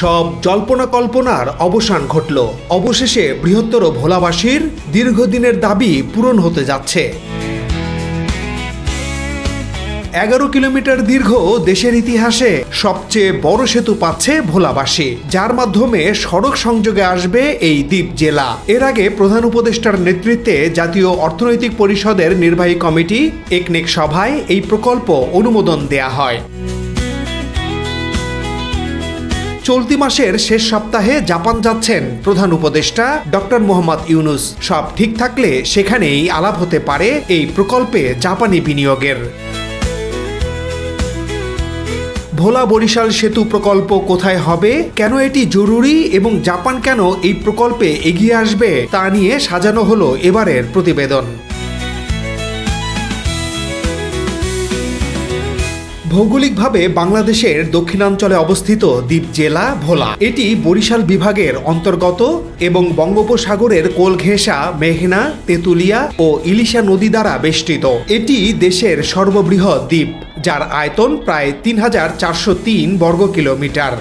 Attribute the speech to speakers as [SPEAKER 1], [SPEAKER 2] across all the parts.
[SPEAKER 1] সব জল্পনা কল্পনার অবসান ঘটল। অবশেষে বৃহত্তর ভোলাবাসীর দীর্ঘদিনের দাবি পূরণ হতে যাচ্ছে। এগারো কিলোমিটার দীর্ঘ দেশের ইতিহাসে সবচেয়ে বড় সেতু পাচ্ছে ভোলাবাসী, যার মাধ্যমে সড়ক সংযোগে আসবে এই দ্বীপ জেলা। এর আগে প্রধান উপদেষ্টার নেতৃত্বে জাতীয় অর্থনৈতিক পরিষদের নির্বাহী কমিটি, একনেক সভায় এই প্রকল্প অনুমোদন দেয়া হয়। চলতি মাসের শেষ সপ্তাহে জাপান যাচ্ছেন প্রধান উপদেষ্টা ডক্টর মোহাম্মদ ইউনুস। সব ঠিক থাকলে সেখানেই আলাপ হতে পারে এই প্রকল্পে জাপানি বিনিয়োগের। ভোলা বরিশাল সেতু প্রকল্প কোথায় হবে? কেন এটি জরুরি? এবং জাপান কেন এই প্রকল্পে এগিয়ে আসবে? তা নিয়ে সাজানো হলো এবারের প্রতিবেদন। ভৌগোলিকভাবে বাংলাদেশের দক্ষিণাঞ্চলে অবস্থিত দ্বীপ জেলা ভোলা। এটি বরিশাল বিভাগের অন্তর্গত এবং বঙ্গোপসাগরের কোলঘেসা মেঘনা, তেঁতুলিয়া ও ইলিশা নদী দ্বারা বেষ্টিত। এটি দেশের সর্ববৃহৎ দ্বীপ, যার আয়তন প্রায় তিন হাজার চারশো তিন বর্গ কিলোমিটার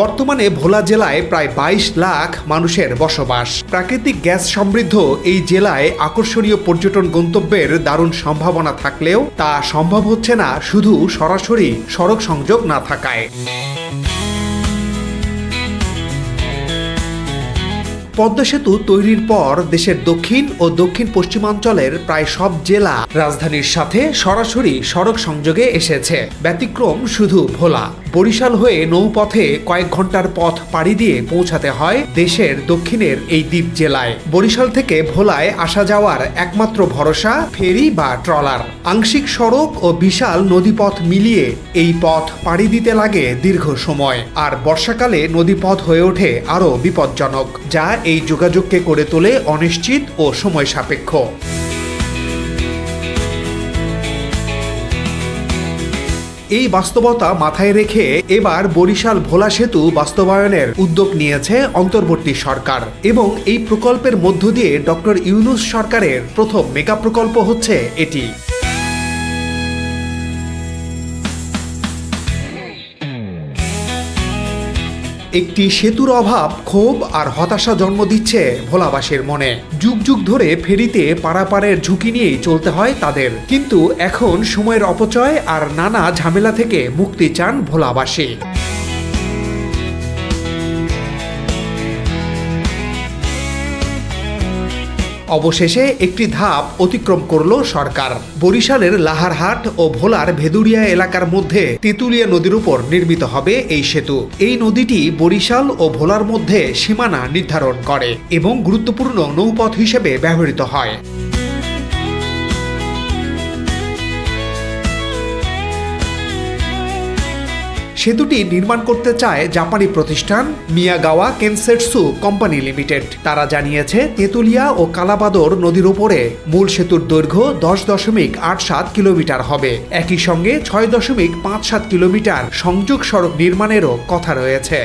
[SPEAKER 1] বর্তমানে ভোলা জেলায় প্রায় বাইশ লাখ মানুষের বসবাস। প্রাকৃতিক গ্যাস সমৃদ্ধ এই জেলায় আকর্ষণীয় পর্যটন গন্তব্যের দারুণ সম্ভাবনা থাকলেও তা সম্ভব হচ্ছে না শুধু সরাসরি সড়ক সংযোগ না থাকায়। পদ্মা সেতু তৈরির পর দেশের দক্ষিণ ও দক্ষিণ পশ্চিমাঞ্চলের প্রায় সব জেলা রাজধানীর সাথে সরাসরি সড়ক সংযোগে এসেছে। ব্যতিক্রম শুধু ভোলা। বরিশাল হয়ে নৌপথে কয়েক ঘণ্টার পথ পাড়ি দিয়ে পৌঁছাতে হয় দেশের দক্ষিণের এই দ্বীপ জেলায়। বরিশাল থেকে ভোলায় আসা যাওয়ার একমাত্র ভরসা ফেরি বা ট্রলার। আংশিক সড়ক ও বিশাল নদীপথ মিলিয়ে এই পথ পাড়ি দিতে লাগে দীর্ঘ সময়। আর বর্ষাকালে নদীপথ হয়ে ওঠে আরও বিপজ্জনক, যা এই যোগাযোগকে করে তোলে অনিশ্চিত ও সময় সাপেক্ষ। এই বাস্তবতা মাথায় রেখে এবার বরিশাল ভোলা সেতু বাস্তবায়নের উদ্যোগ নিয়েছে অন্তর্বর্তী সরকার এবং এই প্রকল্পের মধ্য দিয়ে ডক্টর ইউনুস সরকারের প্রথম মেগা প্রকল্প হচ্ছে এটি। একটি সেতুর অভাব ক্ষোভ আর হতাশা জন্ম দিচ্ছে ভোলাবাসীর মনে। যুগ যুগ ধরে ফেরিতে পারাপারের ঝুঁকি নিয়েই চলতে হয় তাদের। কিন্তু এখন সময়ের অপচয় আর নানা ঝামেলা থেকে মুক্তি চান ভোলাবাসী। অবশেষে একটি ধাপ অতিক্রম করল সরকার। বরিশালের লাহারহাট ও ভোলার ভেদুরিয়া এলাকার মধ্যে তেঁতুলিয়া নদীর উপর নির্মিত হবে এই সেতু। এই নদীটি বরিশাল ও ভোলার মধ্যে সীমানা নির্ধারণ করে এবং গুরুত্বপূর্ণ নৌপথ হিসেবে ব্যবহৃত হয়। সেতুটি নির্মাণ করতে চায় জাপানি প্রতিষ্ঠান মিয়াগাওয়া কেনসেটসু কোম্পানি লিমিটেড। তারা জানিয়েছে, তেঁতুলিয়া ও কালাবাদর নদীর উপরে মূল সেতুর দৈর্ঘ্য দশ দশমিক আট সাত কিলোমিটার হবে। একই সঙ্গে ছয় দশমিক পাঁচ সাত কিলোমিটার সংযোগ সড়ক নির্মাণেরও কথা রয়েছে।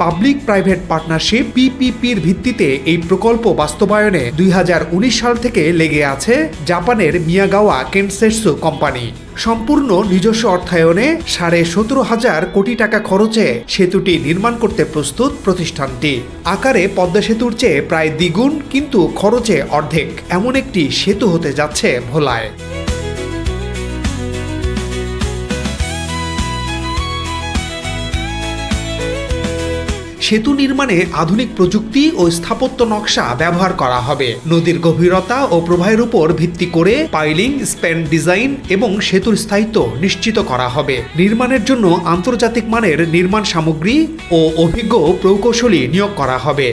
[SPEAKER 1] পাবলিক প্রাইভেট পার্টনারশিপ পিপিপির ভিত্তিতে এই প্রকল্প বাস্তবায়নে দুই হাজার উনিশ সাল থেকে লেগে আছে জাপানের মিয়াগাওয়া কেনসেটসু কোম্পানি। সম্পূর্ণ নিজস্ব অর্থায়নে সাড়ে সতেরো হাজার কোটি টাকা খরচে সেতুটি নির্মাণ করতে প্রস্তুত প্রতিষ্ঠানটি। আকারে পদ্মা সেতুর চেয়ে প্রায় দ্বিগুণ কিন্তু খরচে অর্ধেক। এমন একটি সেতু হতে যাচ্ছে ভোলায়। সেতু নির্মাণে আধুনিক প্রযুক্তি ও স্থাপত্য নকশা ব্যবহার করা হবে। নদীর গভীরতা ও প্রবাহের উপর ভিত্তি করে পাইলিং, স্প্যান ডিজাইন এবং সেতুর স্থায়িত্ব নিশ্চিত করা হবে। নির্মাণের জন্য আন্তর্জাতিক মানের নির্মাণ সামগ্রী ও অভিজ্ঞ প্রকৌশলী নিয়োগ করা হবে।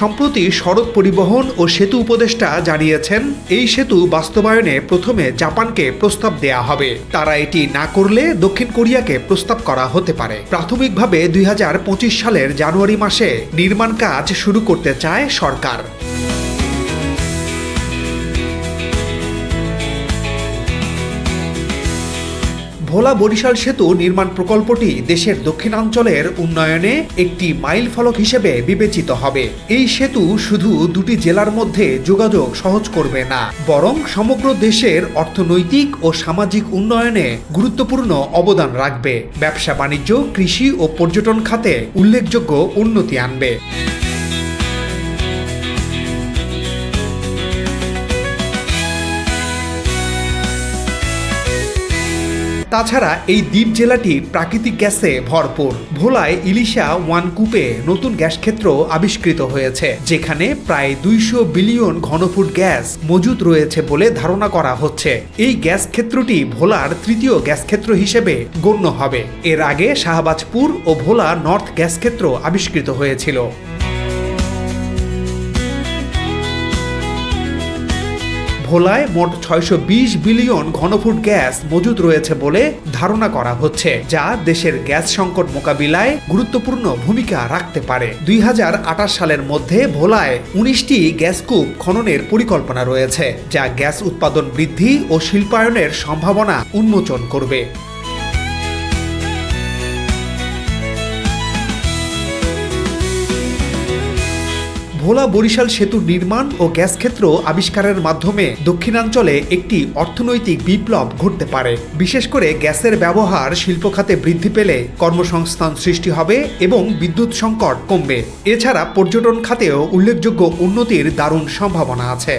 [SPEAKER 1] সম্প্রতি সড়ক পরিবহন ও সেতু উপদেষ্টা জানিয়েছেন, এই সেতু বাস্তবায়নে প্রথমে জাপানকে প্রস্তাব দেয়া হবে। তারা এটি না করলে দক্ষিণ কোরিয়াকে প্রস্তাব করা হতে পারে। প্রাথমিকভাবে দুই হাজার পঁচিশ সালের জানুয়ারি মাসে নির্মাণ কাজ শুরু করতে চায় সরকার। ভোলা বরিশাল সেতু নির্মাণ প্রকল্পটি দেশের দক্ষিণাঞ্চলের উন্নয়নে একটি মাইল ফলক হিসেবে বিবেচিত হবে। এই সেতু শুধু দুটি জেলার মধ্যে যোগাযোগ সহজ করবে না, বরং সমগ্র দেশের অর্থনৈতিক ও সামাজিক উন্নয়নে গুরুত্বপূর্ণ অবদান রাখবে। ব্যবসা বাণিজ্য কৃষি ও পর্যটন খাতে উল্লেখযোগ্য উন্নতি আনবে। তাছাড়া এই দ্বীপ জেলাটি প্রাকৃতিক গ্যাসে ভরপুর। ভোলায় ইলিশা ওয়ান কূপে নতুন গ্যাস ক্ষেত্র আবিষ্কৃত হয়েছে, যেখানে প্রায় দুইশো বিলিয়ন ঘনফুট গ্যাস মজুদ রয়েছে বলে ধারণা করা হচ্ছে। এই গ্যাস ক্ষেত্রটি ভোলার তৃতীয় গ্যাস ক্ষেত্র হিসেবে গণ্য হবে। এর আগে শাহবাজপুর ও ভোলা নর্থ গ্যাস ক্ষেত্র আবিষ্কৃত হয়েছিল। ভোলায় মোট ছয়শো বিশ বিলিয়ন ঘনফুট গ্যাস মজুদ রয়েছে বলে ধারণা করা হচ্ছে, যা দেশের গ্যাস সংকট মোকাবিলায় গুরুত্বপূর্ণ ভূমিকা রাখতে পারে। দুই হাজার আঠাশ সালের মধ্যে ভোলায় উনিশটি গ্যাস কূপ খননের পরিকল্পনা রয়েছে, যা গ্যাস উৎপাদন বৃদ্ধি ও শিল্পায়নের সম্ভাবনা উন্মোচন করবে। ভোলা বরিশাল সেতু নির্মাণ ও গ্যাস ক্ষেত্র আবিষ্কারের মাধ্যমে দক্ষিণাঞ্চলে একটি অর্থনৈতিক বিপ্লব ঘটতে পারে। বিশেষ করে গ্যাসের ব্যবহার শিল্প খাতে বৃদ্ধি পেলে কর্মসংস্থান সৃষ্টি হবে এবং বিদ্যুৎ সংকট কমবে। এছাড়া পর্যটন খাতেও উল্লেখযোগ্য উন্নতির দারুণ সম্ভাবনা আছে।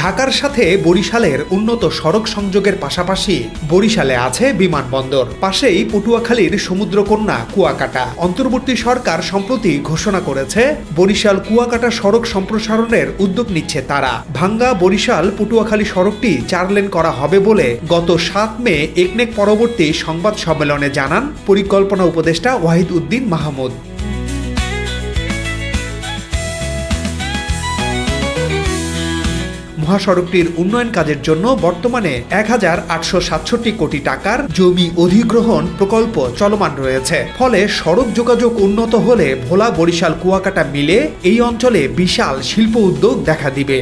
[SPEAKER 1] ঢাকার সাথে বরিশালের উন্নত সড়ক সংযোগের পাশাপাশি বরিশালে আছে বিমানবন্দর। পাশেই পটুয়াখালীর সমুদ্রকন্যা কুয়াকাটা। অন্তর্বর্তী সরকার সম্প্রতি ঘোষণা করেছে, বরিশাল কুয়াকাটা সড়ক সম্প্রসারণের উদ্যোগ নিচ্ছে তারা। ভাঙ্গা বরিশাল পটুয়াখালী সড়কটি চার লেন করা হবে বলে গত সাত মে একনেক পরবর্তী সংবাদ সম্মেলনে জানান পরিকল্পনা উপদেষ্টা ওয়াহিদ উদ্দিন মাহমুদ। মহাসড়কটির উন্নয়ন কাজের জন্য বর্তমানে এক হাজার আটশো সাতষট্টি কোটি টাকার জমি অধিগ্রহণ প্রকল্প চলমান রয়েছে। ফলে সড়ক যোগাযোগ উন্নত হলে ভোলা, বরিশাল, কুয়াকাটা মিলে এই অঞ্চলে বিশাল শিল্প উদ্যোগ দেখা দিবে।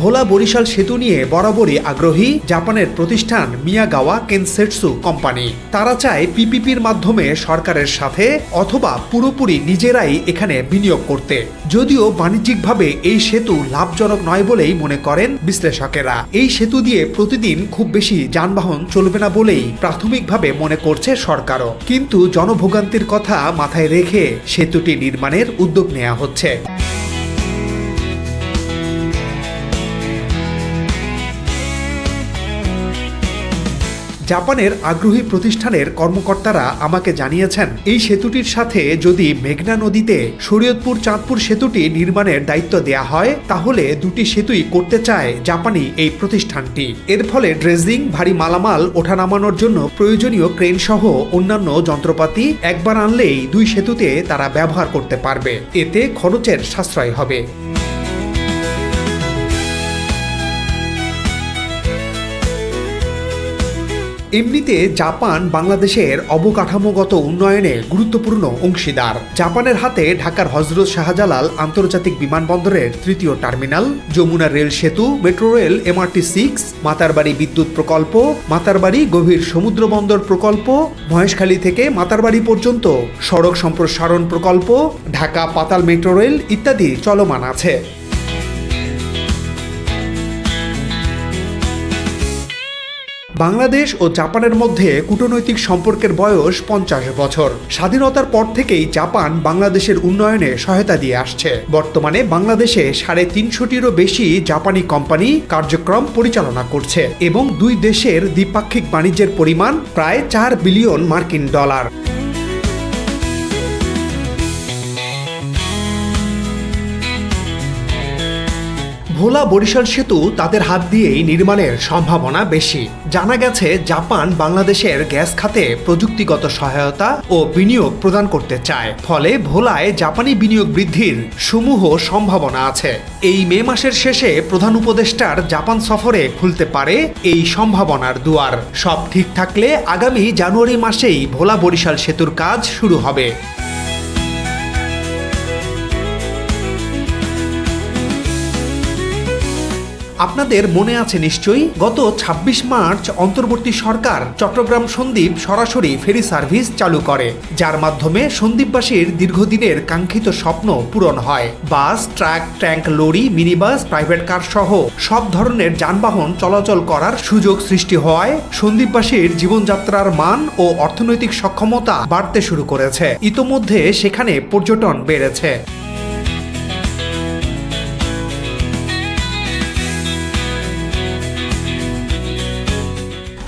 [SPEAKER 1] ভোলা বরিশাল সেতু নিয়ে বরাবরই আগ্রহী জাপানের প্রতিষ্ঠান মিয়াগাওয়া কেনসেটসু কোম্পানি। তারা চায় পিপিপির মাধ্যমে সরকারের সাথে অথবা পুরোপুরি নিজেরাই এখানে বিনিয়োগ করতে। যদিও বাণিজ্যিকভাবে এই সেতু লাভজনক নয় বলেই মনে করেন বিশ্লেষকেরা। এই সেতু দিয়ে প্রতিদিন খুব বেশি যানবাহন চলবে না বলেই প্রাথমিকভাবে মনে করছে সরকারও। কিন্তু জনভোগান্তির কথা মাথায় রেখে সেতুটি নির্মাণের উদ্যোগ নেওয়া হচ্ছে। জাপানের আগ্রহী প্রতিষ্ঠানের কর্মকর্তারা আমাকে জানিয়েছেন, এই সেতুটির সাথে যদি মেঘনা নদীতে শরীয়তপুর চাঁদপুর সেতুটি নির্মাণের দায়িত্ব দেয়া হয়, তাহলে দুটি সেতুই করতে চায় জাপানি এই প্রতিষ্ঠানটি। এর ফলে ড্রেজিং, ভারী মালামাল, ওঠা নামানোর জন্য প্রয়োজনীয় ক্রেন সহ অন্যান্য যন্ত্রপাতি একবার আনলেই দুই সেতুতে তারা ব্যবহার করতে পারবে। এতে খরচের সাশ্রয় হবে। এমনিতে জাপান বাংলাদেশের অবকাঠামোগত উন্নয়নে গুরুত্বপূর্ণ অংশীদার। জাপানের হাতে ঢাকার হজরত শাহজালাল আন্তর্জাতিক বিমানবন্দরের তৃতীয় টার্মিনাল, যমুনা রেল সেতু, metro rail, MRT six, Matarbari বিদ্যুৎ প্রকল্প, মাতারবাড়ি গভীর সমুদ্র বন্দর প্রকল্প, মহেশখালী থেকে মাতারবাড়ি পর্যন্ত সড়ক সম্প্রসারণ প্রকল্প ঢাকা পাতাল মেট্রো রেল ইত্যাদি চলমান আছে। বাংলাদেশ ও জাপানের মধ্যে কূটনৈতিক সম্পর্কের বয়স পঞ্চাশ বছর। স্বাধীনতার পর থেকেই জাপান বাংলাদেশের উন্নয়নে সহায়তা দিয়ে আসছে। বর্তমানে বাংলাদেশে সাড়ে তিনশোটিরও বেশি জাপানি কোম্পানি কার্যক্রম পরিচালনা করছে এবং দুই দেশের দ্বিপাক্ষিক বাণিজ্যের পরিমাণ প্রায় চার বিলিয়ন মার্কিন ডলার। ভোলা বরিশাল সেতু তাদের হাত দিয়েই নির্মাণের সম্ভাবনা বেশি। জানা গেছে, জাপান বাংলাদেশের গ্যাস খাতে প্রযুক্তিগত সহায়তা ও বিনিয়োগ প্রদান করতে চায়। ফলে ভোলায় জাপানি বিনিয়োগ বৃদ্ধির সমূহ সম্ভাবনা আছে। এই মে মাসের শেষে প্রধান উপদেষ্টার জাপান সফরে খুলতে পারে এই সম্ভাবনার দুয়ার। সব ঠিক থাকলে আগামী জানুয়ারি মাসেই ভোলা বরিশাল সেতুর কাজ শুরু হবে। আপনাদের মনে আছে নিশ্চয়ই? গত ২৬ মার্চ অন্তর্বর্তী সরকার চট্টগ্রাম সন্দ্বীপ সরাসরি ফেরি সার্ভিস চালু করে, যার মাধ্যমে সন্দ্বীপবাসীর দীর্ঘদিনের কাঙ্ক্ষিত স্বপ্ন পূরণ হয়। Bus, truck, tank, lorry, minibus, private car সহ সব ধরনের যানবাহন চলাচল করার সুযোগ সৃষ্টি হওয়ায় সন্দ্বীপবাসীর জীবনযাত্রার মান ও অর্থনৈতিক সক্ষমতা বাড়তে শুরু করেছে। ইতোমধ্যে সেখানে পর্যটন বেড়েছে।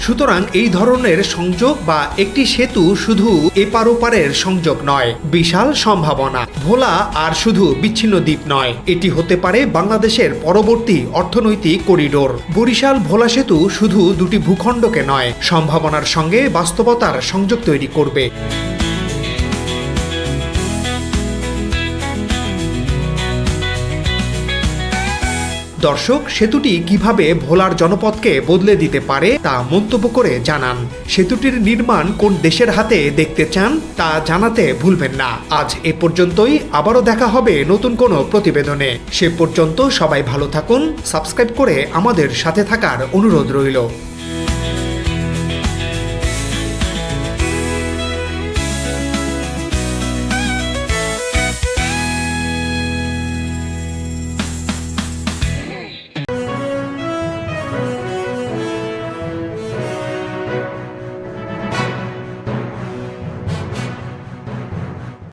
[SPEAKER 1] সুতরাং এই ধরনের সংযোগ বা একটি সেতু শুধু এপার ওপারের সংযোগ নয়, বিশাল সম্ভাবনা। ভোলা আর শুধু বিচ্ছিন্ন দ্বীপ নয়, এটি হতে পারে বাংলাদেশের পরবর্তী অর্থনৈতিক করিডোর। বরিশাল ভোলা সেতু শুধু দুটি ভূখণ্ডকে নয়, সম্ভাবনার সঙ্গে বাস্তবতার সংযোগ তৈরি করবে। দর্শক, সেতুটি কীভাবে ভোলার জনপদকে বদলে দিতে পারে তা মন্তব্য করে জানান। সেতুটির নির্মাণ কোন দেশের হাতে দেখতে চান তা জানাতে ভুলবেন না। আজ এ পর্যন্তই। আবারও দেখা হবে নতুন কোনো প্রতিবেদনে। সে পর্যন্ত সবাই ভালো থাকুন, সাবস্ক্রাইব করে আমাদের সাথে থাকার অনুরোধ রইল।